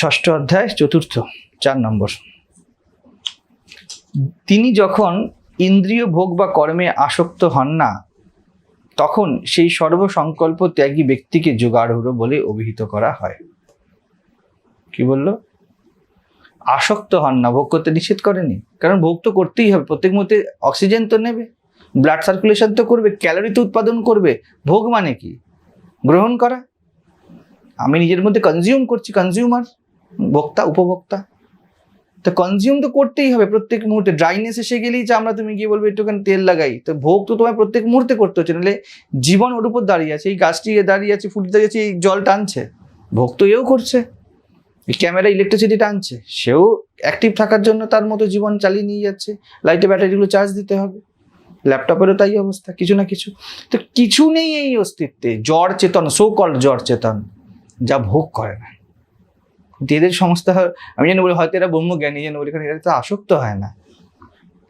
ষষ্ঠ অধ্যায়, চতুর্থ, চার নম্বর। তিনি যখন ইন্দ্রিয় ভোগ বা কর্মে আসক্ত হন না, তখন সেই সর্বসংকল্প ত্যাগী ব্যক্তিকে যোগাড়ুড়ো বলে অভিহিত করা হয়। কি বলল? আসক্ত হন না, ভোগ করতে নিষেধ করেনি। কারণ ভোগ তো করতেই হবে, প্রত্যেক মুহূর্তে অক্সিজেন তো নেবে, ব্লাড সার্কুলেশন তো করবে, ক্যালোরি তো উৎপাদন করবে। ভোগ মানে কি? গ্রহণ করা। আমি নিজের মধ্যে কনজিউম করছি কনজিউমার ভোক্তা উপভোক্তা। তো কনজিউম তো করতেই হবে প্রত্যেক মুহূর্তে। ড্রাইনেস এসে গেলেই যে আমরা তুমি গিয়ে বলবে একটুখানি তেল লাগাই। তো ভোগ তো তোমায় প্রত্যেক মুহূর্তে করতে হচ্ছে, নাহলে জীবন ওর উপর দাঁড়িয়ে আছে। এই গাছটি দাঁড়িয়ে আছে ফুল দাঁড়িয়ে আছে, এই জল টানছে। ভোগ তো এও করছে। এই ক্যামেরা ইলেকট্রিসিটি টানছে। সেও অ্যাক্টিভ থাকার জন্য তার মতো জীবন চালিয়ে নিয়ে যাচ্ছে। লাইটে ব্যাটারিগুলো চার্জ দিতে হবে। ল্যাপটপেরও তাই অবস্থা, কিছু না কিছু। তো কিছু নেই এই অস্তিত্বে। জ্বর চেতন সো কল জ্বর চেতন যা ভোগ করে না। এদের সমস্যা আমি যেন বলি, হয়তো এরা ব্রহ্মজ্ঞানী যেন বলি, কারণ এরা তো আসক্ত হয় না।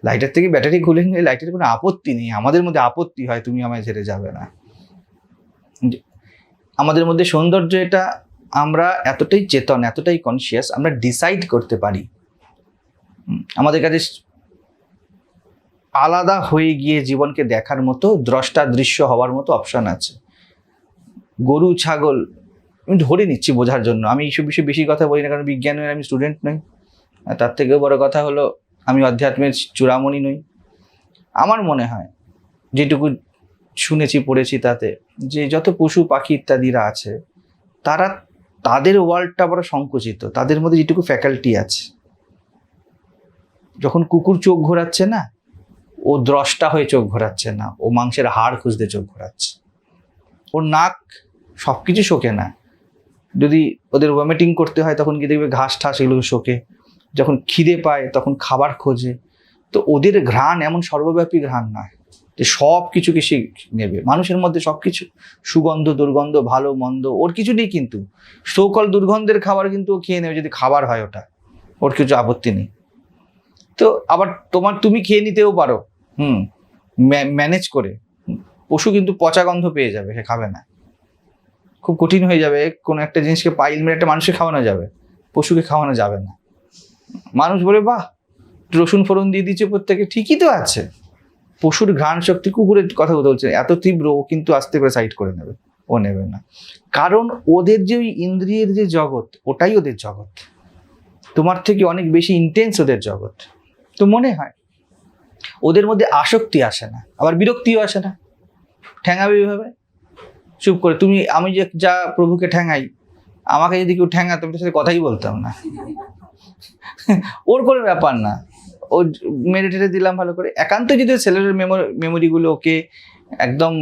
লাইটার থেকে ব্যাটারি খুলে নিলে লাইটের কোনো আপত্তি নেই। আমাদের মধ্যে আপত্তি হয়, তুমি আমায় ছেড়ে যাবে না। আমাদের মধ্যে সৌন্দর্য এটা, আমরা এতটাই চেতন, এতটাই কনসিয়াস আমরা ডিসাইড করতে পারি। আমাদের কাছে আলাদা হয়ে গিয়ে জীবনকে দেখার মতো, দ্রষ্টা দৃশ্য হওয়ার মতো অপশান আছে। গরু, ছাগল আমি ধরে নিচ্ছি বোঝার জন্য। আমি এইসব বিষয়ে বেশি কথা বলি না, কারণ বিজ্ঞানের আমি স্টুডেন্ট নই। তার থেকেও বড় কথা হলো, আমি অধ্যাত্মের চূড়ামণি নই। আমার মনে হয়, যেটুকু শুনেছি, পড়েছি তাতে, যে যত পশু, পাখি ইত্যাদিরা আছে, তারা তাদের ওয়ার্ল্ডটা বড় সংকুচিত। তাদের মধ্যে যেটুকু ফ্যাকাল্টি আছে। যখন কুকুর চোখ ঘোরাচ্ছে না, ও দ্রষ্টা হয়ে চোখ ঘোরাচ্ছে না, ও মাংসের হাড় খুঁজতে চোখ ঘোরাচ্ছে। ওর নাক সব কিছু শোকে না। যদি ওদের ভমিটিং করতে হয়, তখন কি দেখবে ঘাস ঠাস এগুলো শোকে। যখন খিদে পায়, তখন খাবার খোঁজে। তো ওদের ঘ্রাণ এমন সর্বব্যাপী ঘ্রাণ নয় যে সব কিছুকে সে নেবে। মানুষের মধ্যে সব কিছু, সুগন্ধ, দুর্গন্ধ, ভালো, মন্দ, ওর কিছু নেই কিন্তু। সৌকল দুর্গন্ধের খাবার কিন্তু ও খেয়ে নেবে যদি খাবার হয় ওটা। ওর কিছু আপত্তি নেই। তো আবার তোমার তুমি খেয়ে নিতেও পারো। হুম ম্যানেজ করে। পশু কিন্তু পচা গন্ধ পেয়ে যাবে, সে খাবে না। খুব কঠিন হয়ে যাবে, কোনো একটা জিনিসকে পাইল মেরে একটা মানুষকে খাওয়ানো যাবে, পশুকে খাওয়ানো যাবে না। মানুষ বলে, বাহ, রসুন ফোড়ন দিয়ে দিচ্ছে প্রত্যেকে, ঠিকই তো আছে। পশুর ঘ্রাণ শক্তি কুকুরের কথা বলছে এত তীব্র, ও কিন্তু আস্তে করে সাইড করে নেবে, ও নেবে না। কারণ ওদের যে ওই ইন্দ্রিয়ের যে জগৎ, ওটাই ওদের জগৎ। তোমার থেকে অনেক বেশি ইন্টেন্স ওদের জগৎ। তো মনে হয়, ওদের মধ্যে আসক্তি আসে না, আবার বিরক্তিও আসে না। ঠ্যাঙাবে এইভাবে চুপ করে, তুমি, আমি যে যা প্রভুকে ঠ্যাঙাই, আমাকে যদি কেউ ঠ্যাঙাতো আমি তার সাথে কথাই বলতাম না। ওর কোনো ব্যাপার না। ও মেরে টেরে দিলাম ভালো করে। একান্ত যদি ছেলের মেমোরি মেমোরিগুলো ওকে একদম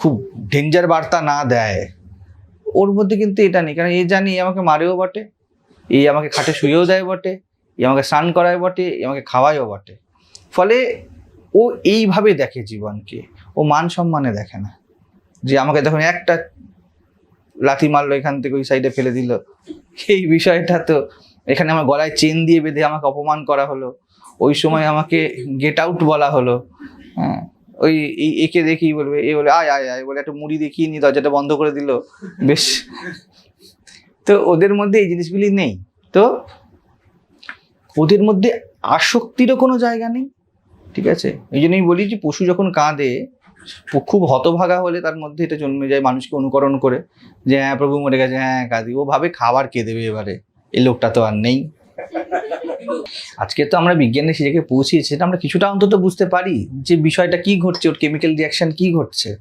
খুব ডেঞ্জার বার্তা না দেয়, ওর মধ্যে কিন্তু এটা নেই। কারণ এ জানি, এ আমাকে মারেও বটে এই আমাকে খাটে শুয়েও দেয় বটে, এ আমাকে স্নান করায় বটে, এ আমাকে খাওয়ায়ও বটে। ফলে ও এইভাবে দেখে জীবনকে। ও মান সম্মানে দেখে না। যে আমাকে দেখুন একটা লাথি মারলো এখান থেকে ওই সাইডে ফেলে দিল। এই বিষয়টা তো এখানে আমার গলায় চেন দিয়ে বেঁধে আমাকে অপমান করা হলো। ওই সময় আমাকে গেট আউট বলা হলো। হ্যাঁ ওই একে দেখি বলবে, এ বলে, আয় আয় আয়, বলে একটা মুড়ি দেখিয়ে নি দরজাটা বন্ধ করে দিল। বেশ। তো ওদের মধ্যে এই জিনিসগুলি নেই। তো ওদের মধ্যে আসক্তিরও কোনো জায়গা নেই। ঠিক আছে? এই জন্যই বলি যে, পশু যখন কাঁদে খুব হতভাগা হলে তার মধ্যে এটা জন্মে যায় মানুষকে অনুকরণ করে যে হ্যাঁ প্রভু মরে গেছে হ্যাঁ কাঁদি। ও ভাবে খাবার কে দেবে এবারে? এই লোকটা তো আর নেই। আজকে তো আমরা বিজ্ঞানের সে জায়গায় পৌঁছিয়েছি, সেটা আমরা কিছুটা অন্তত বুঝতে পারি যে বিষয়টা কি ঘটছে, ওর কেমিক্যাল রিয়াকশন কি ঘটছে।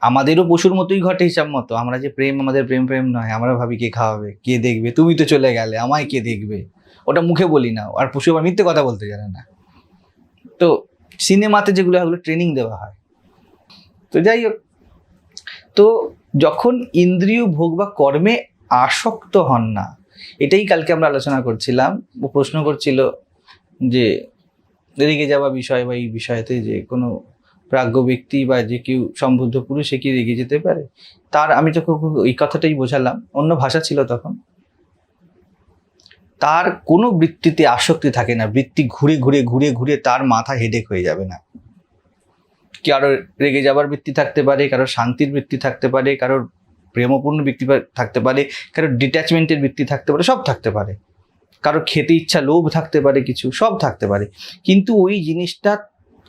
আমাদেরও পশুর মতোই ঘটে হিসাব মতো। আমরা যে প্রেম, আমাদের প্রেম প্রেম নয়। আমরা ভাবি কে খাওয়াবে, কে দেখবে? তুমি তো চলে গেলে, আমায় কে দেখবে? ওটা মুখে বলি না। আর পশু আবার মিথ্যে কথা বলতে জানে না। তো সিনেমাতে যেগুলো হয় ট্রেনিং দেওয়া হয়। তো যাই হোক। তো যখন ইন্দ্রিয় ভোগ বা কর্মে আসক্ত হন না, এটাই কালকে আমরা আলোচনা করছিলাম, ও প্রশ্ন করছিল যে রেগে যাওয়া বিষয় বা এই বিষয়তে যে কোনো প্রাজ্ঞ ব্যক্তি বা যে কেউ সম্বুদ্ধ পুরুষ কি রেগে যেতে পারে? তার, আমি যখন এই কথাটাই বোঝালাম, অন্য ভাষা ছিল তখন। তার কোনো বৃত্তিতে আসক্তি থাকে না, বৃত্তি ঘুরে ঘুরে ঘুরে ঘুরে তার মাথা হেডেক হয়ে যাবে না। কারোর রেগে যাবার বৃত্তি থাকতে পারে কারোর শান্তির বৃত্তি থাকতে পারে কারোর প্রেমপূর্ণ বৃত্তি থাকতে পারে, কারও ডিট্যাচমেন্টের বৃত্তি থাকতে পারে, সব থাকতে পারে। কারও খেতে ইচ্ছা লোভ থাকতে পারে কিছু, সব থাকতে পারে। কিন্তু ওই জিনিসটা,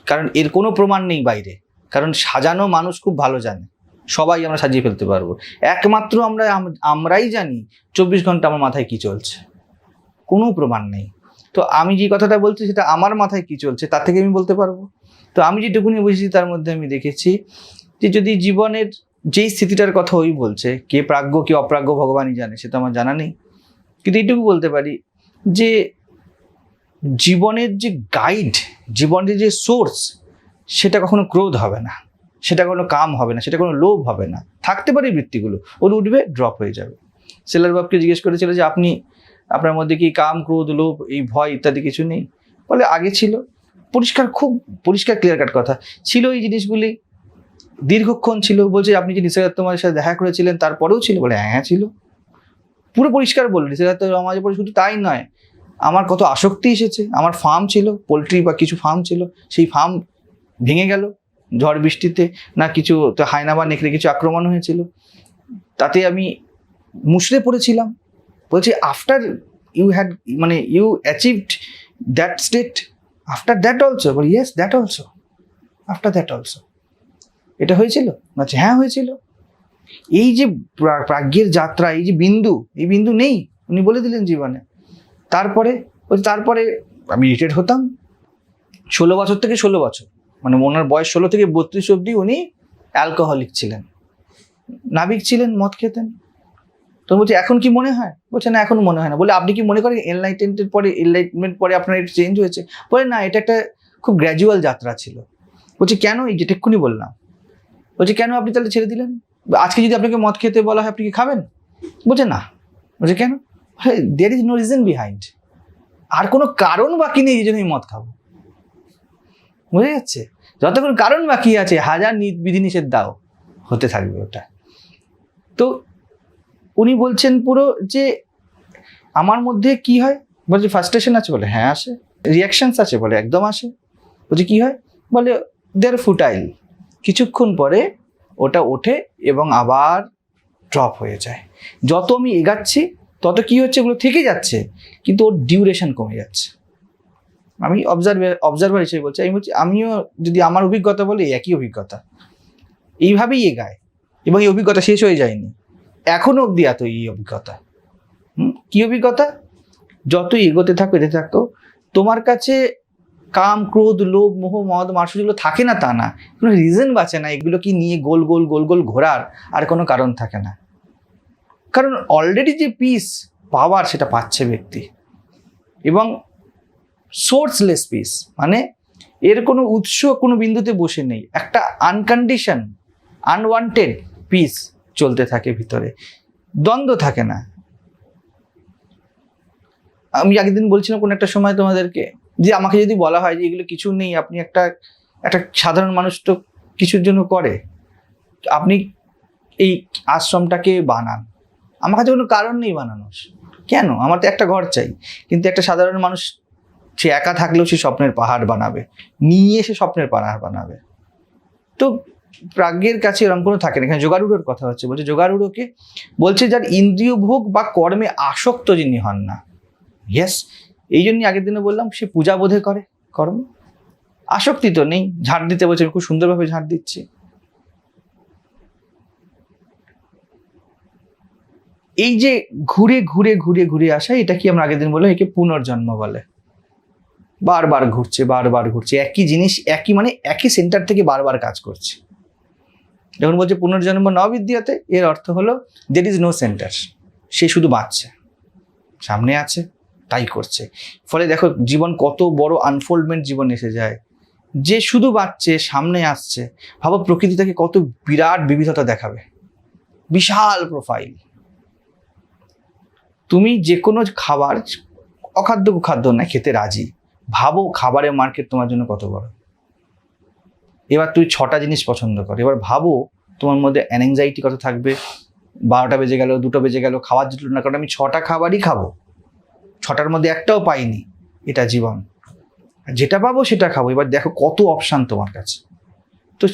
কারণ এর কোনো প্রমাণ নেই বাইরে। কারণ সাজানো মানুষ খুব ভালো জানে। সবাই আমরা সাজিয়ে ফেলতে পারব। একমাত্র আমরা, আমরাই জানি চব্বিশ ঘণ্টা আমার মাথায় কি চলছে। কোনো প্রমাণ নেই। তো আমি যে কথাটা বলছি সেটা আমার মাথায় কি চলছে, তার থেকে আমি বলতে পারব? তো আমি যেটুকুনি বুঝেছি তার মধ্যে আমি দেখেছি যে যদি জীবনের যেই স্থিতিটার কথা ওই বলছে, কে প্রাজ্ঞ, কে অপ্রাজ্ঞ ভগবানই জানে সেটা আমার জানা নেই। কিন্তু এইটুকু বলতে পারি যে জীবনের যে গাইড জীবনের যে সোর্স সেটা কখনো ক্রোধ হবে না। সেটা কোনো কাম হবে না, সেটা কোনো লোভ হবে না। থাকতে পারে বৃত্তিগুলো, ওর উঠবে ড্রপ হয়ে যাবে। সেলার বাবকে জিজ্ঞেস করেছিল যে, আপনি আপনার মধ্যে কি কাম, ক্রোধ, লোভ, এই ভয় ইত্যাদি কিছু নেই? বলে আগে ছিল। পরিষ্কার, খুব পরিষ্কার ক্লিয়ার কাট কথা। ছিল এই জিনিসগুলি। দীর্ঘক্ষণ ছিল। বলছে, আপনি যে নিসর্গাত তোমার সাথে দেখা করেছিলেন? তারপরেও ছিল? বলে হ্যাঁ ছিল। পুরো পরিষ্কার বলল নিসর্গাত আমাদের পরে শুধু তাই নয়। আমার কত আসক্তি এসেছে। আমার ফার্ম ছিল পোলট্রি বা কিছু ফার্ম ছিল। সেই ফার্ম ভেঙে গেল। ঝড় বৃষ্টিতে না কিছু হায়না বা নেকড়ে কিছু আক্রমণ হয়েছিল। তাতে আমি মুশড়ে পড়েছিলাম। বলছি আফটার ইউ হ্যাড মানে you achieved that state after that also বলি yes that also after that also এটা হয়েছিল? বলছে হ্যাঁ হয়েছিল। এই যে প্রা- প্রাজ্ঞের যাত্রা, এই যে বিন্দু, এই বিন্দু নেই? উনি বলে দিলেন জীবনে। তারপরে, বলছে, তারপরে আমি রিটায়ার্ড হতাম। ষোলো বছর থেকে ষোলো বছর মানে ওনার বয়স ষোলো থেকে বত্রিশ অবধি উনি অ্যালকোহলিক ছিলেন। নাবিক ছিলেন, মদ খেতেন। তো বলছে, এখন কি মনে হয়? বলছে, না, এখন মনে হয় না। বলে, আপনি কি মনে করেন এনলাইটেন্টের পরে এনলাইটমেন্ট পরে আপনার এটা চেঞ্জ হয়েছে? বলে, না, এটা একটা খুব গ্র্যাজুয়াল যাত্রা ছিল। বলছে, কেন? এই যেটা এক্ষুনি বললাম। বলছে, কেন আপনি তাহলে ছেড়ে দিলেন? আজকে যদি আপনাকে মদ খেতে বলা হয়, আপনি কি খাবেন? বলছে, না। বলছে, কেন? There is no reason behind আর কোনো কারণ বাকি নেই, এই জন্য আমি মদ খাব। বুঝে যাচ্ছে যতক্ষণ কারণ বাকি আছে, হাজার বিধিনিষেধ দাও, হতে থাকবে ওটা। তো উনি বলছেন পুরো যে আমার মধ্যে কি হয়? বলছে ফার্স্টেশন আছে বলে। হ্যাঁ আসে। রিয়াকশনস আছে বলে, একদম আসে। বলছে, কি হয়? বলে দের ফুটাইল কিছুক্ষণ পরে ওটা ওঠে এবং আবার ড্রপ হয়ে যায়। যত আমি এগাচ্ছি, তত কি হচ্ছে? এগুলো থেকে যাচ্ছে। কিন্তু ওর ডিউরেশন কমে যাচ্ছে। আমি অবজার্ভার অবজারভার হিসেবে বলছি, আমি বলছি, আমিও যদি আমার অভিজ্ঞতা বলি, একই অভিজ্ঞতা। এইভাবেই এগায়। এবং এই অভিজ্ঞতা শেষ হয়ে যায়নি। এখনও অবধি এত এই অভিজ্ঞতা। কি অভিজ্ঞতা? যত এগোতে থাকো এতে থাকো। তোমার কাছে কাম, ক্রোধ, লোভ, মোহ, মদ মার্শ যেগুলো থাকে না তা না। কোনো রিজন বাঁচে না। এগুলো কি নিয়ে গোল গোল গোল গোল ঘোরার আর কোনো কারণ থাকে না। কারণ অলরেডি যে পিস পাওয়ার সেটা পাচ্ছে ব্যক্তি। এবং সোর্সলেস পিস মানে এর কোনো উৎস কোনো বিন্দুতে বসে নেই। একটা আনকন্ডিশন আনওয়ান্টেড পিস চলতে থাকে ভিতরে। দ্বন্দ্ব থাকে না। আমি আগের দিন বলছিলাম কোনো একটা সময় তোমাদেরকে যে আমাকে যদি বলা হয় যে এগুলো কিছু নেই, আপনি একটা একটা সাধারণ মানুষ তো কিছুর জন্য করে। আপনি এই আশ্রমটাকে বানান। আমার কাছে কোনো কারণ নেই বানানোর। কেন? আমার তো একটা ঘর চাই। কিন্তু একটা সাধারণ মানুষ, সে একা থাকলেও সে স্বপ্নের পাহাড় বানাবে। নিয়ে এসে স্বপ্নের পাহাড় বানাবে। তো প্রাজ্ঞের কাছে এরকম কোনো থাকে না। এখানে যোগারুড়োর কথা হচ্ছে। বলছে যোগারুড়োকে বলছে যার ইন্দ্রিয় ভোগ বা কর্মে আসক্ত যিনি হন না। ইয়েস এই জন্যই আগের দিনে বললাম, সে পূজা বোধে করে কর্ম। আসক্তি তো নেই। ঝাড় দিতে বলছে, খুব সুন্দরভাবে ঝাড় দিচ্ছি। এই যে ঘুরে ঘুরে ঘুরে ঘুরে আসা, এটা কি আমরা আগের দিন বললাম, একে পুনর্জন্ম বলে। বারবার ঘুরছে বারবার ঘুরছে। একই জিনিস, একই মানে একই সেন্টার থেকে বারবার কাজ করছে। যখন বলছে পুনর্জন্ম নবিদ্যাতে এর অর্থ হলো দের ইজ নো সেন্টার সে শুধু বাঁচছে, সামনে আছে, তাই করছে। ফলে দেখো জীবন কত বড় আনফোল্ডমেন্ট জীবন এসে যায়। যে শুধু বাঁচছে, সামনে আসছে, ভাবো প্রকৃতি তাকে কত বিরাট বিবিধতা দেখাবে। বিশাল প্রোফাইল তুমি যে কোনো খাবার অখাদ্য কুখাদ্য না খেতে রাজি। ভাবো খাবারের মার্কেট তোমার জন্য কত বড়। এবার তুই ছটা জিনিস পছন্দ কর। এবার ভাবো তোমার মধ্যে অ্যাংজাইটি কত থাকবে, বারোটা বেজে গেল, দুটো বেজে গেল, খাবার জুটলো না, কারণ আমি ছটা খাবারই খাব। ছটার মধ্যে একটাও পাইনি এটা জীবন। যেটা পাবো সেটা খাব। এবার দেখো কত অপশান তোমার কাছে। তো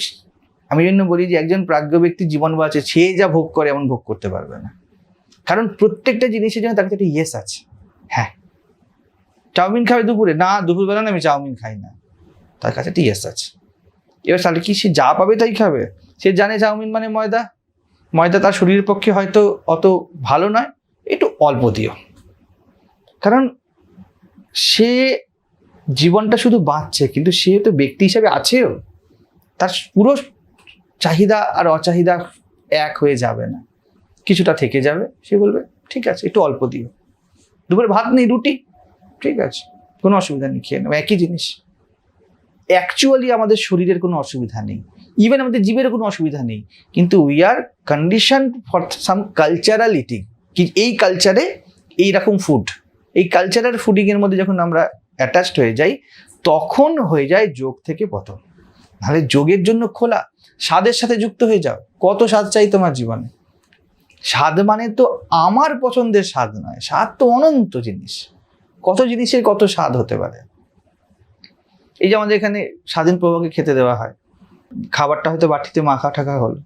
আমি জন্য বলি যে একজন প্রাজ্ঞ ব্যক্তি জীবন বাঁচে, সে যা ভোগ করে এমন ভোগ করতে পারবে না। কারণ প্রত্যেকটা জিনিসের জন্য তার কাছে একটা ইয়েস আছে। হ্যাঁ। চাউমিন খাবে দুপুরে? না, দুপুরবেলা না, আমি চাউমিন খাই না। তার কাছে একটা ইয়েস আছে। এবার তাহলে কি সে যা পাবে তাই খাবে? সে জানে চাউমিন মানে ময়দা। ময়দা তার শরীরের পক্ষে হয়তো অত ভালো নয়, একটু অল্প দিও। কারণ সে জীবনটা শুধু বাঁচছে, কিন্তু সে তো ব্যক্তি হিসাবে আছেও। তার পুরো চাহিদা আর অচাহিদা এক হয়ে যাবে না। কিছুটা থেকে যাবে, সে বলবে, ঠিক আছে, একটু অল্প দিও। দুপুরে ভাত নেই, রুটি, ঠিক আছে, কোনো অসুবিধা নেই, খেয়ে নেব। একই জিনিস। অ্যাকচুয়ালি আমাদের শরীরের কোনো অসুবিধা নেই। ইভেন আমাদের জীবের কোনো অসুবিধা নেই। কিন্তু we are condition for some cultural eating কি এই কালচারে এইরকম ফুড এই কালচারাল ফুডিংয়ের মধ্যে যখন আমরা অ্যাটাচড হয়ে যাই, তখন হয়ে যায় যোগ থেকে পতন। নাহলে যোগের জন্য খোলা। স্বাদের সাথে যুক্ত হয়ে যাও। কত স্বাদ চাই তোমার জীবনে? স্বাদ মানে তো আমার পছন্দের স্বাদ নয়। স্বাদ তো অনন্ত জিনিস। কত জিনিসের কত স্বাদ হতে পারে? এই যে আমাদের এখানে স্বাধীন প্রভাকে খেতে দেওয়া হয়। খাবারটা হয়তো বাটিতে মাখা ঠাকা হলো।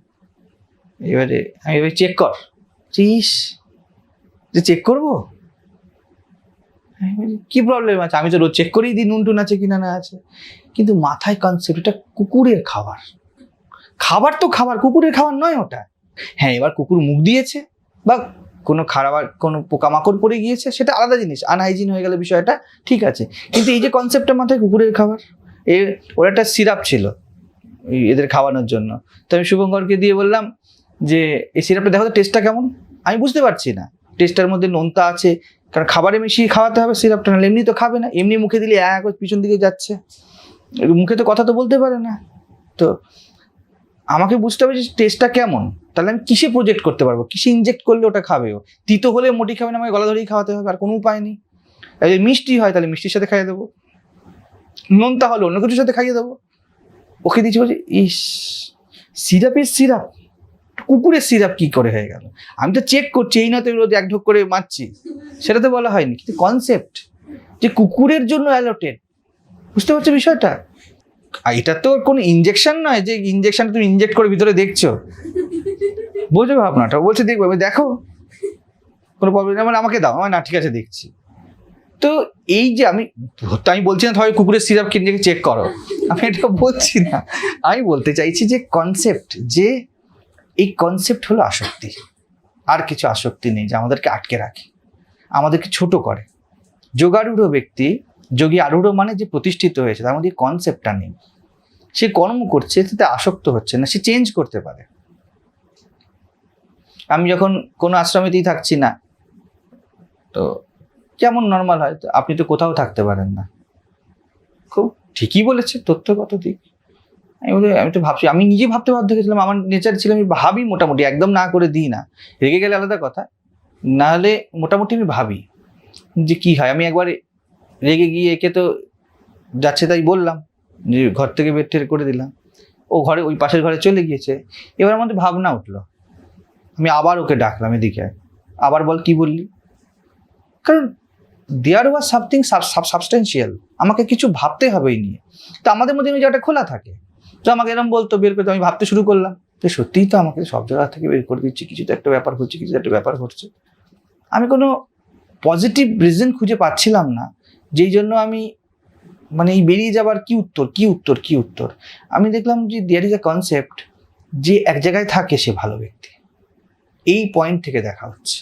এবারে আমি এবার চেক কর। চিস যে চেক করব? কি প্রবলেম আছে? আমি তো রোজ চেক করেই দিই নুন টুন আছে কিনা না আছে। কিন্তু মাথায় কনসেপ্ট এটা কুকুরের খাবার। খাবার তো খাবার, কুকুরের খাবার নয় ওটা। হ্যাঁ এবার কুকুর মুখ দিয়েছে, বা কোনো খারাপ কোনো পোকামাকড় পড়ে গিয়েছে, সেটা আলাদা জিনিস। আনহাইজিন হয়ে গেলে বিষয়টা ঠিক আছে। কিন্তু এই যে কনসেপ্টটা মাথায় কুকুরের খাবার এ ওর একটা সিরাপ ছিল এদের খাওয়ানোর জন্য। তো আমি শুভঙ্করকে দিয়ে বললাম যে, এই সিরাপটা দেখো তো টেস্টটা কেমন? আমি বুঝতে পারছি না। টেস্টটার মধ্যে নোনতা আছে, কারণ খাবারে মিশিয়ে খাওয়াতে হবে সিরাপটা নাহলে এমনি তো খাবে না। এমনি মুখে দিলে এক পিছন দিকে যাচ্ছে। মুখে তো কথা তো বলতে পারে না। তো আমাকে বুঝতে হবে যে টেস্টটা কেমন। তাহলে আমি কিসে প্রজেক্ট করতে পারব? কিসে ইনজেক্ট করলে ওটা খাবে ও তিতো হলে মোটি খাবে না আমাকে গলা ধরেই খাওয়াতে হবে, আর কোনো উপায় নেই। যদি মিষ্টি হয় তাহলে মিষ্টির সাথে খাইয়ে দেবো। নোনতা হলে অন্য কিছুর সাথে খাইয়ে দেবো। ওকে দিচ্ছি বলছি, ইস, সিরাপের সিরাপ? কুকুরের সিরাপ কি করে হয়ে গেল? আমি তো চেক করছি, এই না তো রোজ এক ঢোক করে মারছি। সেটা তো বলা হয়নি, কিন্তু কনসেপ্ট যে কুকুরের জন্য অ্যালোটেড বুঝতে পারছ বিষয়টা? এটা তো কোনো ইনজেকশন নয় যে ইনজেকশন তুমি ইনজেক্ট করে ভিতরে দেখছ। বোঝো ভাবনাটা বলছে, দেখব দেখো। কোনো প্রবলেম নেই। মানে আমাকে দাও। আমার না, ঠিক আছে, দেখছি। তো এই যে আমি আমি বলছি না হয় কুকুরের সিরাপ কিনে চেক করো। আমি এটা বলছি না। আমি বলতে চাইছি যে কনসেপ্ট যে এই কনসেপ্ট হলো আসক্তি। আর কিছু আসক্তি নেই যে আমাদেরকে আটকে রাখে। আমাদেরকে ছোট করে। যোগারূঢ় ব্যক্তি, যোগী আরূঢ় মানে যে প্রতিষ্ঠিত হয়েছে, তার মধ্যে কনসেপ্টটা নেই। সে কর্ম করছে, তাতে আসক্ত হচ্ছে না, সে চেঞ্জ করতে পারে। আমি যখন কোনো আশ্রমেতেই থাকছি না, তো যেমন নর্মাল হয়? তো আপনি তো কোথাও থাকতে পারেন না। খুব ঠিকই বলেছে, তথ্যগত দিক। আমি বলি, আমি তো ভাবছি, আমি নিজে ভাবতে বাধ্য হয়েছিলাম, আমার নেচার ছিল আমি ভাবি মোটামুটি, একদম না করে দিই না। রেগে গেলে আলাদা কথা নাহলে মোটামুটি আমি ভাবি যে কি হয়। আমি একবার রেগে গিয়ে একে তো যাচ্ছে তাই বললাম, যে ঘর থেকে বের করে দিলাম। ও ঘরে, ওই পাশের ঘরে চলে গিয়েছে। এবার আমাদের ভাবনা উঠল আমি আবার ওকে ডাকলাম এদিকে। আবার বল, কি বললি? কারণ দেয়ার ওয়াজ সামথিং সাবস্টেন্সিয়াল আমাকে কিছু ভাবতে হবে এই নিয়ে। তো আমাদের মধ্যে জায়গাটা খোলা থাকে। তো আমাকে এরকম বলতো, বের করতে আমি ভাবতে শুরু করলাম। যে সত্যিই তো আমাকে সব জায়গা থেকে বের করে দিচ্ছি, কিছু তো একটা ব্যাপার হচ্ছে, কিছু তো একটা ব্যাপার ঘটছে। আমি কোনো পজিটিভ রিজন খুঁজে পাচ্ছিলাম না, যেই জন্য আমি মানে এই বেরিয়ে যাবার কি উত্তর কি উত্তর কি উত্তর? আমি দেখলাম যে দেয়ার ইজ এ কনসেপ্ট যে এক জায়গায় থাকে সে ভালো ব্যক্তি। এই পয়েন্ট থেকে দেখা হচ্ছে।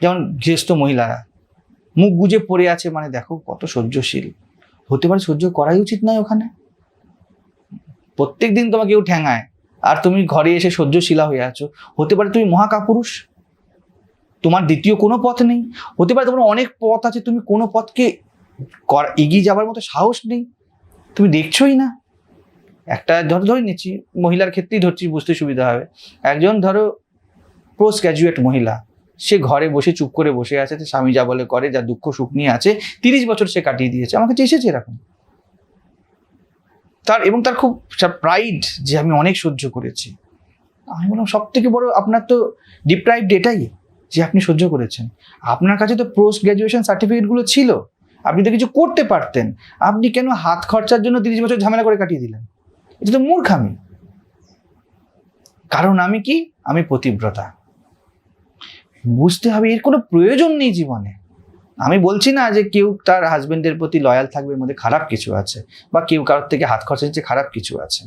যেমন গৃহস্থ মহিলারা মুখ গুজে পড়ে আছে মানে দেখো কত সহ্যশীল। হতে পারে সহ্য করাই উচিত নয় ওখানে। প্রত্যেক দিন তোমাকে কেউ ঠ্যাঙায়, আর তুমি ঘরে এসে সহ্যশীলা হয়ে আছো। হতে পারে তুমি মহাকাপুরুষ, তোমার দ্বিতীয় কোনো পথ নেই। হতে পারে তোমার অনেক পথ আছে, তুমি কোনো পথকে এগিয়ে যাবার মতো সাহস নেই। তুমি দেখছোই না। একটা ধরো, ধরে নিচ্ছি, মহিলার ক্ষেত্রেই ধরছি, বুঝতে সুবিধা হবে। একজন ধরো পোস্ট গ্র্যাজুয়েট মহিলা, সে ঘরে বসে চুপ করে বসে আছে স্বামী যা বলে করে, যা দুঃখ সুখ নিয়ে আছে, তিরিশ বছর সে কাটিয়ে দিয়েছে, আমাকে চেয়েছে এরকম। তার এবং তার খুব প্রাইড যে আমি অনেক সহ্য করেছি। আমি বললাম সব থেকে বড় আপনার তো ডিপ্রাইভড এটাই, যে আপনি সহ্য করেছেন। আপনার কাছে তো পোস্ট গ্র্যাজুয়েশন সার্টিফিকেটগুলো ছিল, আপনি তো কিছু করতে পারতেন। আপনি কেন হাত খরচার জন্য তিরিশ বছর ঝামেলা করে কাটিয়ে দিলেন? এটা তো মূর্খামি কারণ আমি কি? আমি পতিব্রতা। বুঝতে হবে, এর কোনো প্রয়োজন নেই জীবনে। আমি বলছি না যে কেউ তার হাজবেন্ডের প্রতি লয়াল থাকবে, এর মধ্যে খারাপ কিছু আছে, বা কেউ কারোর থেকে হাত খরচা নিচ্ছে, খারাপ কিছু আছে।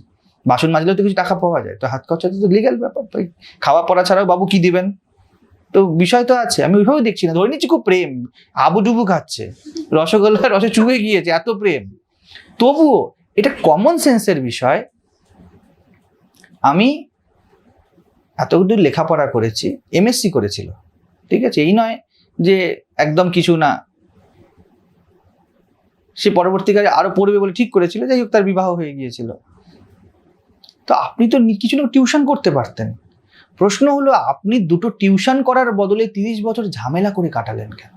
বাসন মাজলেও তো কিছু টাকা পাওয়া যায়, তো হাত খরচা তো লিগ্যাল ব্যাপার, তো খাওয়া পড়া ছাড়াও বাবু কি দিবেন? তো বিষয় তো আছে, আমি ওইভাবে দেখছি না, ধরে নিচ্ছি খুব প্রেম, আবুডুবু খাচ্ছে, রসগোল্লা রসে চুবে গিয়েছে, এত প্রেম। তবুও এটা কমন সেন্সের বিষয়। আমি এতদূর লেখাপড়া করেছি এমএসসি করেছিল। ঠিক আছে? এই নয় যে একদম কিছু না। সে পরবর্তীকালে আরও পড়বে বলে ঠিক করেছিল, যাই হোক তার বিবাহ হয়ে গিয়েছিল। তো আপনি তো কিছু না টিউশন করতে পারতেন। প্রশ্ন হলো, আপনি দুটো টিউশন করার বদলে তিরিশ বছর ঝামেলা করে কাটালেন কেন?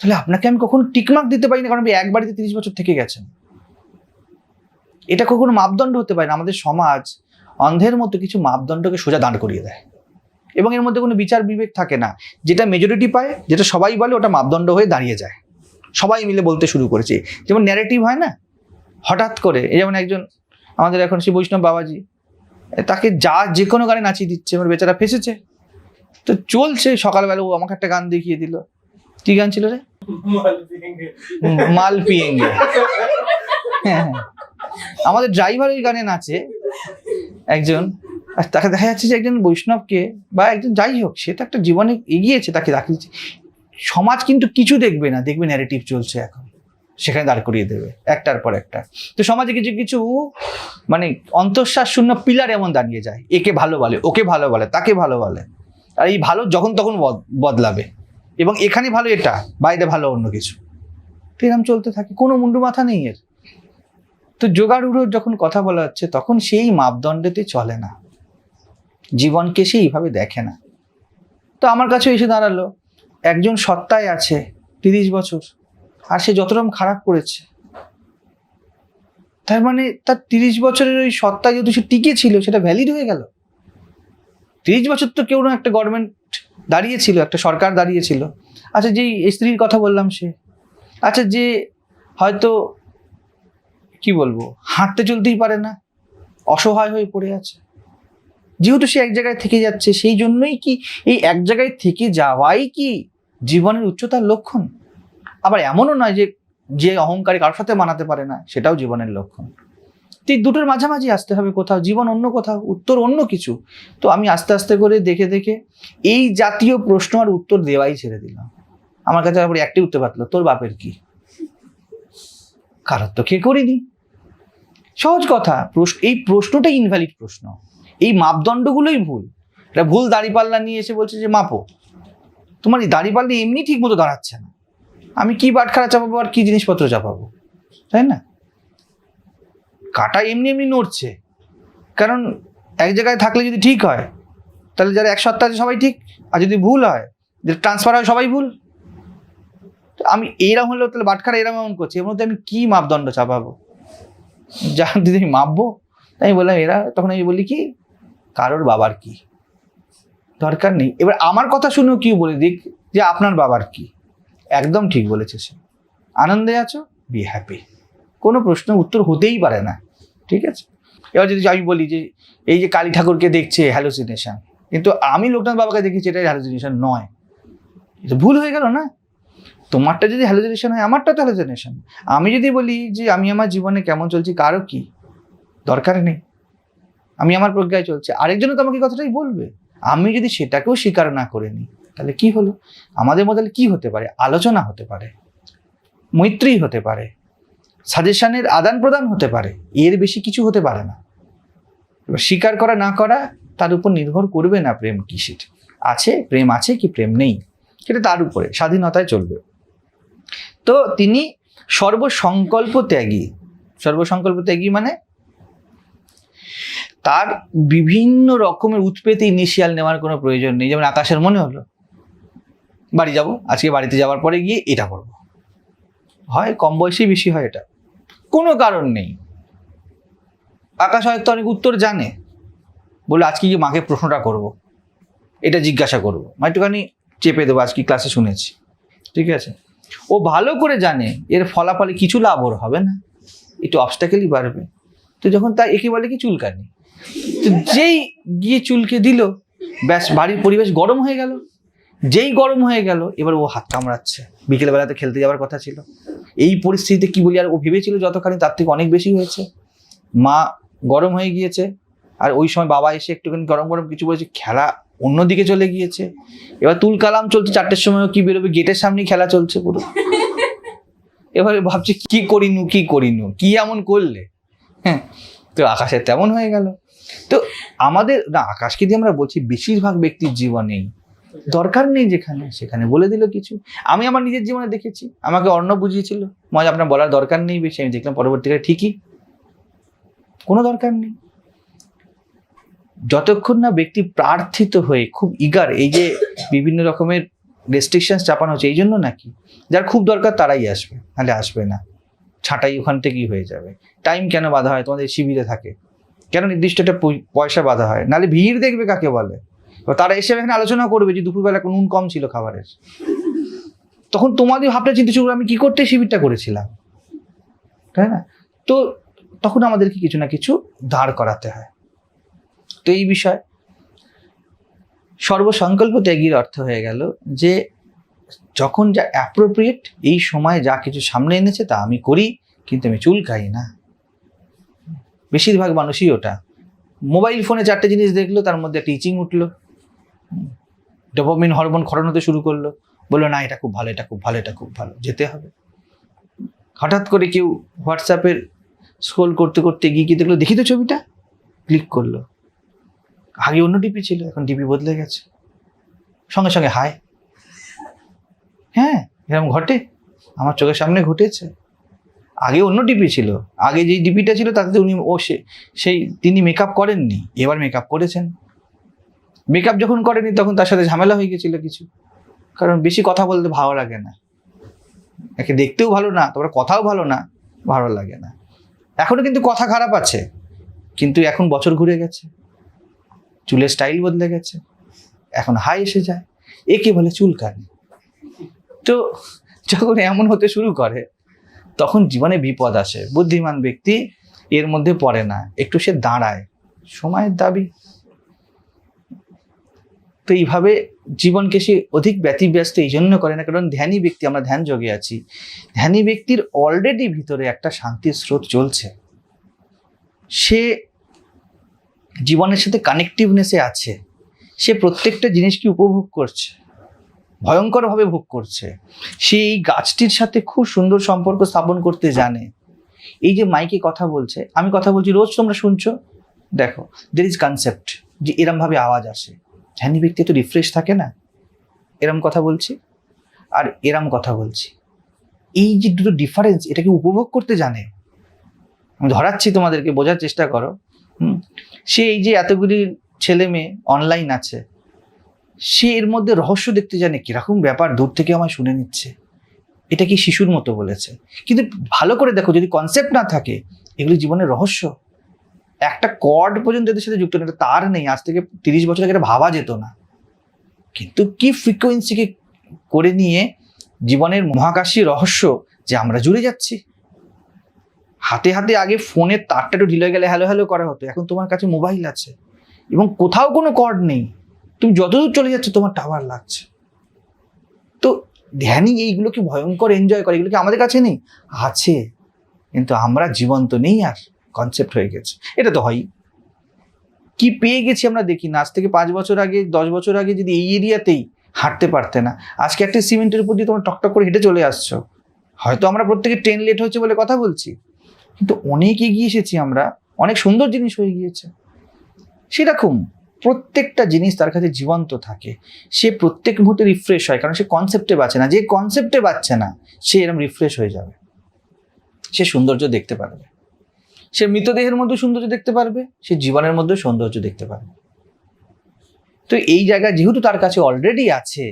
তাহলে আপনাকে আমি কখনো টিকমার্ক দিতে পারি না কারণ আপনি এক বাড়িতে তিরিশ বছর থেকে গেছেন। এটা কখনো মাপদণ্ড হতে পারে না। আমাদের সমাজ অন্ধের মতো কিছু মাপদণ্ডকে সোজা দাঁড় করিয়ে দেয়। এবং এর মধ্যে কোনো বিচার বিবেক থাকে না। যেটা মেজরিটি পায় যেটা সবাই বলে ওটা মাপদণ্ড হয়ে দাঁড়িয়ে যায়। সবাই মিলে বলতে শুরু করেছে। যেমন ন্যারেটিভ হয় না? হঠাৎ করে যেমন একজন আমাদের এখন শ্রী বৈষ্ণব বাবাজি তাকে যা যে কোনো গানে নাচিয়ে দিচ্ছে এবার বেচারা ফেসেছে। তো চলছে সকালবেলা ও আমাকে একটা গান দেখিয়ে দিল। কি গান ছিল রে? মাল পিয়েঙ্গে। হ্যাঁ, হ্যাঁ। আমাদের ড্রাইভারের গানে নাচে একজন আর তাকে দেখা যাচ্ছে যে একজন বৈষ্ণবকে বা একজন যাই হোক, সে তো একটা জীবনে এগিয়েছে তাকে রাখিয়েছে সমাজ কিন্তু কিছু দেখবে না, দেখবে ন্যারেটিভ চলছে এখন। সেখানে দাঁড় করিয়ে দেবে, একটার পর একটা। তো সমাজে কিছু কিছু মানে অন্তঃশ্বাস শূন্য পিলার এমন দাঁড়িয়ে যায়। একে ভালো বলে, ওকে ভালো বলে, তাকে ভালো বলে। আর এই ভালো যখন তখন বদ- বদলাবে। এবং এখানে ভালো এটা, বাইরে ভালো অন্য কিছু। তো এরকম চলতে থাকে, কোনো মুন্ডু মাথা নেই এর। তো জোগাড়ুড়োর যখন কথা বলা হচ্ছে, তখন সেই মাপদণ্ডেতে চলে না। জীবনকে সে এইভাবে দেখে না। তো আমার কাছে এসে দাঁড়াল, একজন সত্তায় আছে, তিরিশ বছর, আর সে যত রকম খারাপ করেছে। তার মানে তার তিরিশ বছরের ওই সত্তা যেহেতু সে টিকে ছিল, সেটা ভ্যালিড হয়ে গেল। তিরিশ বছর তো কেউ না একটা গভর্নমেন্ট দাঁড়িয়েছিল, একটা সরকার দাঁড়িয়েছিল। আচ্ছা যেই স্ত্রীর কথা বললাম সে আচ্ছা যে হয়তো কি বলব, হাঁটতে চলতেই পারে না, অসহায় হয়ে পড়ে আছে। যেহেতু সে এক জায়গায় থেকে যাচ্ছে, সেই জন্যই কি এই এক জায়গায় থেকে যাওয়াই কি জীবনের উচ্চতার লক্ষণ? আবার এমনও নয় যে যে অহংকারী কারোর সাথে মানাতে পারে না, সেটাও জীবনের লক্ষণ। তো এই দুটোর মাঝামাঝি আসতে হবে কোথাও, জীবন অন্য কোথাও, উত্তর অন্য কিছু। তো আমি আস্তে আস্তে করে দেখে দেখে এই জাতীয় প্রশ্ন আর উত্তর দেওয়াই ছেড়ে দিলাম। আমার কাছে তারপরে একটি উত্তর পাতলো তোর বাপের কি? কারোর তো কে করিনি? সহজ কথা এই প্রশ্নটাই ইনভ্যালিড প্রশ্ন। এই মাপদণ্ডগুলোই ভুল। এটা ভুল দাঁড়িপাল্লা নিয়ে এসে বলছে যে মাপো। তোমার এই দাঁড়িপাল্লা এমনি ঠিক মতো দাঁড়াচ্ছে না। আমি কি বাটখারা চাপাবো আর কি জিনিসপত্র চাপাবো? তাই না? কাটা এমনি এমনি নড়ছে। কারণ এক জায়গায় থাকলে যদি ঠিক হয়, তাহলে যারা এক সপ্তাহ আছে সবাই ঠিক। আর যদি ভুল হয় যে ট্রান্সফার হয় সবাই ভুল। আমি এইরকম হলেও তাহলে বাটখারা এরকম এমন করছি। এর মধ্যে আমি কি মাপদণ্ড চাপাবো? যা যদি আমি মাপবো? তাই বললাম, এরা তখন আমি বলি কি কারোর বাবার কি? দরকার নেই। এবার আমার কথা শুনেও কেউ বলে দিক যে আপনার বাবার কি? একদম ঠিক বলেছে সে। আনন্দে আছো? বি হ্যাপি কোনো প্রশ্ন উত্তর হতেই পারে না। ঠিক আছে? এবার যদি আমি বলি যে এই যে কালী ঠাকুরকে দেখছে হ্যালোসিনেশন কিন্তু আমি লোকনাথ বাবাকে দেখেছি এটাই হ্যালোসিনেশন নয়। এটা ভুল হয়ে গেল না? তোমারটা যদি হ্যালোসিনেশন হয়, আমারটা তো হ্যালোসিনেশন আমি যদি বলি যে আমি আমার জীবনে কেমন চলছি, কারও কি? দরকার নেই। আমি আমার প্রজ্ঞায় চলছে। আরেকজনও তো আমাকে কথাটাই বলবে। আমি যদি সেটাকেও স্বীকার না করে নিই, তাহলে কি হলো? আমাদের মধ্যে কি হতে পারে? আলোচনা হতে পারে। মৈত্রী হতে পারে। সাজেশনের আদান প্রদান হতে পারে। এর বেশি কিছু হতে পারে না। এবার স্বীকার করা না করা তার উপর নির্ভর করবে না প্রেম কিসের আছে, প্রেম আছে কি প্রেম নেই? সেটা তার উপরে, স্বাধীনতায় চলবে। তো তিনি সর্বসংকল্প ত্যাগী। সর্বসংকল্প ত্যাগী মানে তার বিভিন্ন রকমের উৎপেতে ইনিশিয়াল নেওয়ার কোনো প্রয়োজন নেই। যেমন আকাশের মনে হলো, বাড়ি যাব, আজকে বাড়িতে যাওয়ার পরে গিয়ে এটা করব। হয় কম বয়সেই বেশি হয় এটা। কোনো কারণ নেই। আকাশ হয়তো অনেক উত্তর জানে, বলে আজকে গিয়ে মাকে প্রশ্নটা করব, এটা জিজ্ঞাসা করব। মা একটুখানি চেপে দেবো, আজকে ক্লাসে শুনেছি। ঠিক আছে? ও ভালো করে জানে, এর ফলাফলে কিছু লাভ ওর হবে না। একটু অবস্টাকেলই বাড়বে। তো যখন তা একে বলে কি চুলকানি যেই গিয়ে চুলকে দিল, ব্যাস বাড়ির পরিবেশ গরম হয়ে গেল। যেই গরম হয়ে গেল, এবার ও হাত কামড়াচ্ছে। বিকেলবেলাতে খেলতে যাওয়ার কথা ছিল। এই পরিস্থিতিতে কি বলি আর ও ভেবেছিল যতখানি, তার থেকে অনেক বেশি হয়েছে। মা গরম হয়ে গিয়েছে, আর ওই সময় বাবা এসে একটুখানি গরম গরম কিছু বলেছে, খেলা অন্যদিকে চলে গিয়েছে। এবার তুল কালাম চলছে চারটের সময়ও কি বেরোবে, গেটের সামনেই খেলা চলছে পুরো। এবারে ভাবছি, কি করিনু কি করিনু, কি এমন করলে? হ্যাঁ তো আকাশে তেমন হয়ে গেল। তো আমাদের, না, আকাশকে দিয়ে আমরা বলছি বেশিরভাগ ব্যক্তির জীবনেই দরকার নেই যেখানে, সেখানে বলে দিল কিছু। আমি আমার নিজের জীবনে দেখেছি, আমাকে অর্ণ বুঝিয়েছিল মজা আপনার বলার দরকার নেই বেশি, আমি দেখলাম পরবর্তীকালে ঠিকই। কোনো দরকার নেই। যতক্ষণ না ব্যক্তি প্রার্থিত হয়ে খুব ইগার এই যে বিভিন্ন রকমের রেস্ট্রিকশন চাপানো হচ্ছে, এই জন্য নাকি? যার খুব দরকার তারাই আসবে, নাহলে আসবে না। ছাঁটাই ওখান থেকেই হয়ে যাবে। টাইম কেন বাধা হয়? তোমাদের শিবিরে থাকে। কেন নির্দিষ্ট একটা পয়সা বাধা হয়? নাহলে ভিড় দেখবে কাকে বলে? তারা এসে এখানে আলোচনা করবে যে দুপুরবেলা কোনো নুন কম ছিল খাবারের। তখন তোমাদের ভাবটা চিন্তা শুরু আমি কি করতে শিবিরটা করেছিলাম? তাই না? তো তখন আমাদেরকে কিছু না কিছু দাঁড় করাতে হয়। তো এই বিষয় সর্বসংকল্প ত্যাগীর অর্থ হয়ে গেল যে যখন যা অ্যাপ্রোপ্রিয়েট এই সময় যা কিছু সামনে এনেছে তা আমি করি, কিন্তু আমি চুল খাই না। বেশিরভাগ মানুষই ওটা। মোবাইল ফোনে চারটে জিনিস দেখল, তার মধ্যে ইচিং উঠল। ডোপামিন, হরমোন ক্ষরণ হতে শুরু করল। বলল, না, এটা খুব ভালো, এটা খুব ভালো, এটা খুব ভালো, যেতে হবে। হঠাৎ করে কেউ হোয়াটসঅ্যাপের স্ক্রোল করতে করতে গিয়ে কি দেখল, দেখি তো ছবিটা? ক্লিক করল। আগে অন্য ডিপি ছিল, এখন ডিপি বদলে গেছে। সঙ্গে সঙ্গে হায় হ্যাঁ এরকম ঘটে? আমার চোখের সামনে ঘটেছে? আগে অন্য ডিপি ছিল। আগে যেই ডিপিটা ছিল, তাতে উনি ও সেই তিনি মেকআপ করেননি। এবার মেকআপ করেছেন। মেকআপ যখন করেনি তখন তার সাথে ঝামেলা হয়ে গেছিল কিছু। কারণ বেশি কথা বলতে ভালো লাগে না। একে দেখতেও ভালো না, তারপরে কথাও ভালো না, ভালো লাগে না। এখনও কিন্তু কথা খারাপ আছে। কিন্তু এখন বছর ঘুরে গেছে। চুলের স্টাইল বদলে গেছে। এখন হাই এসে যায়। একে বলে চুল চুলকানি তো যখন এমন হতে শুরু করে তখন জীবনে বিপদ আসে। বুদ্ধিমান ব্যক্তি এর মধ্যে পড়ে না, একটু সে দাঁড়ায়। সময়ের দাবি। তো এইভাবে জীবনকে সে অধিক ব্যতিব্যস্ত এই জন্য করে না, কারণ ধ্যানী ব্যক্তি, আমরা ধ্যান যোগে আছি, ধ্যানী ব্যক্তির অলরেডি ভিতরে একটা শান্তির স্রোত চলছে। সে জীবনের সাথে কানেকটিভনেসে আছে। সে প্রত্যেকটা জিনিসকে উপভোগ করছে। ভয়ঙ্করভাবে ভোগ করছে। সে এই গাছটির সাথে খুব সুন্দর সম্পর্ক স্থাপন করতে জানে। এই যে মাইকে কথা বলছে, আমি কথা বলছি, রোজ তোমরা শুনছো? দেখো দের ইজ কনসেপ্ট যে এরমভাবে আওয়াজ আসে। ধ্যানী ব্যক্তি তো রিফ্রেশ থাকে না? এরম কথা বলছি আর এরম কথা বলছি। এই যে দুটো ডিফারেন্স এটাকে উপভোগ করতে জানে। আমি ধরাচ্ছি তোমাদেরকে, বোঝার চেষ্টা করো। হুম? সে এই যে এতগুলি ছেলে মেয়ে অনলাইন আছে সে এর মধ্যে রহস্য দেখতে জানে কীরকম ব্যাপার, দূর থেকে আমায় শুনে নিচ্ছে। এটা কি শিশুর মতো বলেছে? কিন্তু ভালো করে দেখো, যদি কনসেপ্ট না থাকে, এগুলি জীবনের রহস্য। একটা কর্ড পর্যন্ত এদের সাথে যুক্ত নেই তার নেই, আজ থেকে তিরিশ বছর আগে ভাবা যেত না। কিন্তু কি ফ্রিকোয়েন্সিকে করে নিয়ে জীবনের মহাকাশী রহস্য যে আমরা জুড়ে যাচ্ছি? হাতে হাতে আগে ফোনের তারটা একটু ঢিলে গেলে হ্যালো হ্যালো করা হতো, এখন তোমার কাছে মোবাইল আছে। এবং কোথাও কোনো কর্ড নেই। তুমি যতদূর চলে যাচ্ছ, তোমার টাওয়ার লাগছে। তো ধ্যানই এইগুলোকে ভয়ঙ্কর এনজয় করে, এগুলো কি আমাদের কাছে নেই? আছে। কিন্তু আমরা জীবন্ত নেই আর কনসেপ্ট হয়ে গেছে। এটা তো হয়ই। কি পেয়ে গেছি আমরা দেখি না। আজ থেকে পাঁচ বছর আগে, দশ বছর আগে যদি এই এরিয়াতেই হাঁটতে পারতে না, আজকে একটা সিমেন্টের উপর দিয়ে তোমরা টকটক করে হেঁটে চলে আসছো। হয়তো আমরা প্রত্যেকে ট্রেন লেট হয়েছে বলে কথা বলছি। কিন্তু অনেক এগিয়ে এসেছি আমরা। অনেক সুন্দর জিনিস হয়ে গিয়েছে। সেরকম প্রত্যেকটা জিনিস তার কাছে জীবন্ত থাকে। সে প্রত্যেক মুহূর্তে রিফ্রেশ হয়, কারণ সে কনসেপ্টে বাঁচে না। যে কনসেপ্টে বাঁচছে না, সে এরকম রিফ্রেশ হয়ে যাবে। সে সৌন্দর্য দেখতে পারবে। সে মৃতদেহের মধ্যে সৌন্দর্য দেখতে পারবে, সে জীবনের মধ্যে সৌন্দর্য দেখতে পারবে। তো এই জায়গায় যেহেতু তার কাছে অলরেডি আছে,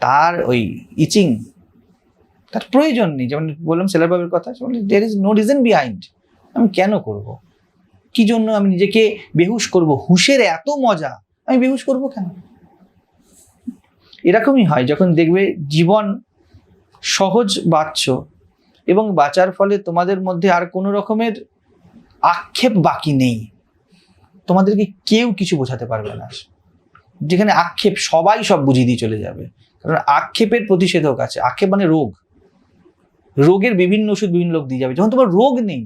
তার ওই ইচিং তার প্রয়োজন নেই। যেমন বললাম সেলার বাবের কথা there is no reason behind আমি কেন করব? কি জন্য আমি নিজেকে বেহুশ করব? হুশের এত মজা, আমি বেহুশ করব কেন? এরকমই হয় যখন দেখবে জীবন সহজ বাঁচছ এবং বাঁচার ফলে তোমাদের মধ্যে আর কোনো রকমের আক্ষেপ বাকি নেই। তোমাদেরকে কেউ কিছু বোঝাতে পারবে না। যেখানে আক্ষেপ সবাই সব বুঝিয়ে দিয়ে চলে যাবে। কারণ আক্ষেপের প্রতিষেধক আছে। আক্ষেপ মানে রোগ। রোগের বিভিন্ন ওষুধ বিভিন্ন লোক দিয়ে যাবে। যখন তোমার রোগ নেই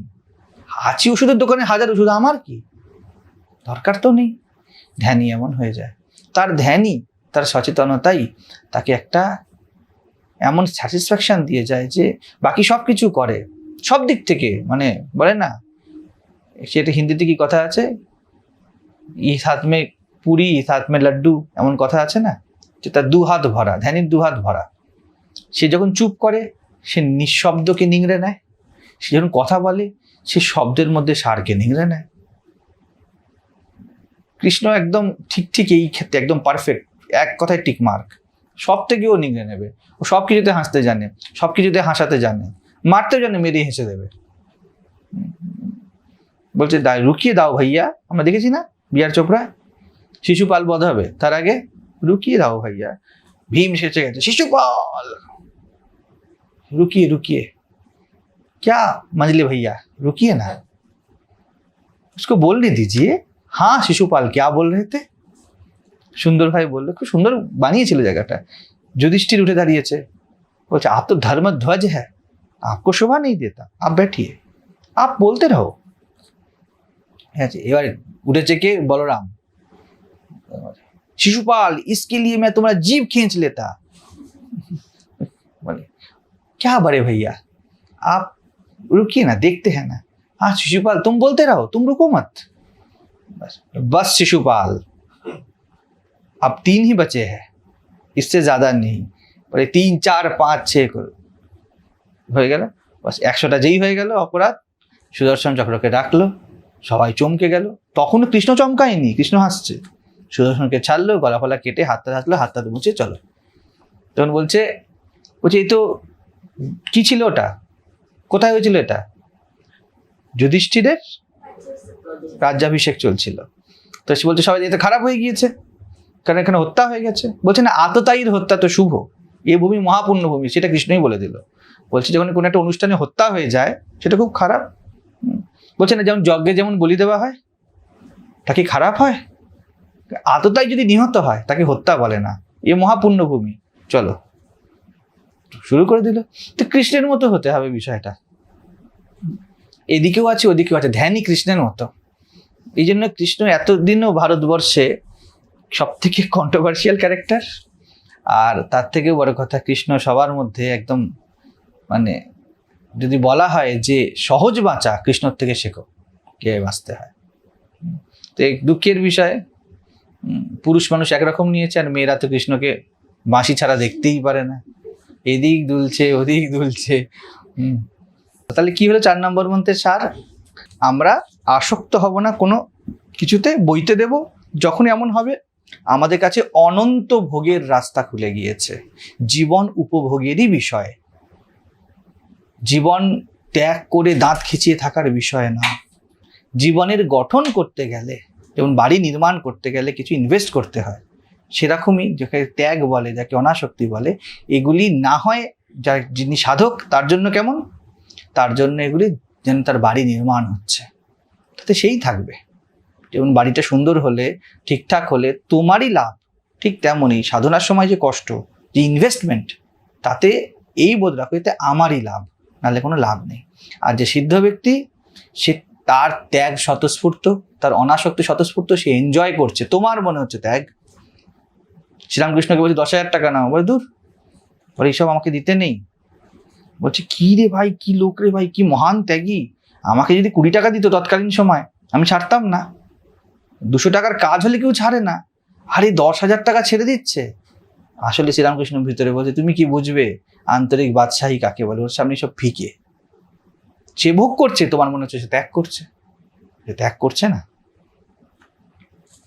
হাঁচি ওষুধের দোকানে হাজার ওষুধ, আমার কি? দরকার তো নেই। ধ্যানই এমন হয়ে যায়। তার ধ্যানই, তার সচেতনতাই তাকে একটা এমন স্যাটিসফ্যাকশান দিয়ে যায় যে বাকি সব কিছু করে। সব দিক থেকে মানে বলে না সেটা হিন্দিতে কি কথা আছে? ই হাত মে পুরি, ইস হাত মে লাড্ডু এমন কথা আছে না? যে তার দু হাত ভরা, ধ্যানের দু হাত ভরা। সে যখন চুপ করে, সে নিঃশব্দকে নিংড়ে নেয়। সে যখন কথা বলে সে শব্দের মধ্যে সারকে নিংড়ে নেয় কৃষ্ণ একদম ঠিক ঠিক এই ক্ষেত্রে একদম পারফেক্ট এক কথায় টিক মার্ক সব থেকে ও নিংড়ে নেবে। ও সব কিছুতে হাসতে জানে, সব কিছুতে হাসাতে জানে, মারতেও জানে মেরে হেসে দেবে। বলছে রুকিয়ে দাও ভাইয়া, আমরা দেখেছি না বিয়ার চোপড়া? শিশুপাল বধ হবে, তার আগে রুকিয়ে দাও ভাইয়া। ভীম সেচে গেছে শিশুপাল রুকিয়ে রুকিয়ে। क्या मंजली भैया रुकिए ना उसको बोलने दीजिए हाँ शिशुपाल क्या बोल रहे थे সুন্দর ভাই বললো খুব সুন্দর বানিয়েছিল জায়গাটা যুধিষ্ঠির উঠে দাঁড়িয়েছে বলছে आप तो धर्म ध्वज है आपको शोभा नहीं देता आप बैठिए आप बोलते रहो ঠিক আছে এবার উঠেছে কে বলরাম शिशुपाल इसके लिए मैं तुम्हारा जीव खींच लेता बोले क्या बड़े भैया आप रुकिए ना देखते हैं ना हाँ शिशुपाल तुम बोलते रहो तुम रुको मत बस बस शिशुपाल अब तीन ही बचे हैं इससे ज्यादा नहीं বলে তিন চার পাঁচ ছয় করে হয়ে গেল বাস একশোটা যেই হয়ে গেল অপরাধ সুদর্শন চক্রকে ডাকলো সবাই চমকে গেল তখনও কৃষ্ণ চমকায়নি কৃষ্ণ হাসছে সুদর্শনকে ছাড়লো গলা ফলা কেটে হাতটা হাতলো হাতটা মুছে চলো তখন বলছে বলছে এই তো কি ছিল ওটা কোথায় হয়েছিল এটা? যুধিষ্ঠিরের রাজ্যাভিষেক চলছিল। তো সে বলছে, সবাই এতে খারাপ হয়ে গিয়েছে। কারণ এখানে হত্যা হয়ে গেছে। বলছে, না, আততায়ীর হত্যা তো শুভ। এ ভূমি মহাপূর্ণ ভূমি সেটা কৃষ্ণই বলে দিল। বলছে, যখন কোনো একটা অনুষ্ঠানে হত্যা হয়ে যায়, সেটা খুব খারাপ। বলছে, না, যেমন যজ্ঞে যেমন বলি দেওয়া হয়, তা কি খারাপ হয়? আততায় যদি নিহত হয়, তাকে হত্যা বলে না। এ মহাপূর্ণ ভূমি চলো। শুরু করে দিল। তো কৃষ্ণের মতো হতে হবে বিষয়টা। এদিকেও আছে, ওদিকেও আছে। ধ্যানই কৃষ্ণের মতো। এই জন্য কৃষ্ণ এতদিনও ভারতবর্ষে সব থেকে কন্ট্রোভার্সিয়াল ক্যারেক্টার আর তার থেকেও বড় কথা, কৃষ্ণ সবার মধ্যে একদম মানে যদি বলা হয় যে সহজ বাঁচা কৃষ্ণর থেকে শেখো, কে বাঁচতে হয়। তো দুঃখের বিষয় পুরুষ মানুষ একরকম নিয়েছে, আর মেয়েরা তো কৃষ্ণকে বাঁশি ছাড়া দেখতেই পারে না। এদিক দুলছে, ওদিক দুলছে। তাহলে কি হলো চার নম্বর মন্ত্রের সার? আমরা আসক্ত হব না, কোনো কিছুতে বইতে দেব যখন এমন হবে, আমাদের কাছে অনন্ত ভোগের রাস্তা খুলে গিয়েছে। জীবন উপভোগেরই বিষয়। জীবন ত্যাগ করে দাঁত খিচিয়ে থাকার বিষয় না। জীবনের গঠন করতে গেলে, যেমন বাড়ি নির্মাণ করতে গেলে কিছু ইনভেস্ট করতে হয়। সেরকমই যাকে ত্যাগ বলে, যাকে অনাসক্তি বলে, এগুলি না হয় যার যিনি সাধক, তার জন্য কেমন? তার জন্য এগুলি যেন তার বাড়ি নির্মাণ হচ্ছে। তাতে সেই থাকবে। যেমন বাড়িটা সুন্দর হলে, ঠিকঠাক হলে তোমারই লাভ। ঠিক তেমনই সাধনার সময় যে কষ্ট, যে ইনভেস্টমেন্ট তাতে এই বোধ রাখো, এতে আমারই লাভ, নাহলে কোনো লাভ নেই। আর যে সিদ্ধ ব্যক্তি, সে তার ত্যাগ স্বতঃস্ফূর্ত, তার অনাসক্তি স্বতঃস্ফূর্ত, সে এনজয় করছে। তোমার মনে হচ্ছে ত্যাগ শ্রীরামকৃষ্ণকে বলছে, দশ হাজার টাকা নাও। বলে, দূর। বলে, এইসব আমাকে দিতে নেই। বলছে, কি রে ভাই, কি লোক রে ভাই, কি মহান ত্যাগী। আমাকে যদি কুড়ি টাকা দিত তৎকালীন সময়, আমি ছাড়তাম না। দুশো টাকার কাজ হলে কেউ ছাড়ে না। আরে, দশ হাজার টাকা ছেড়ে দিচ্ছে? আসলে শ্রীরামকৃষ্ণ ভিতরে বলছে, তুমি কি বুঝবে? আন্তরিক বাদশাহী কাকে বলে? ওর সামনে সব ফিকে। সে ভোগ করছে, তোমার মনে হচ্ছে সে ত্যাগ করছে। সে ত্যাগ করছে না।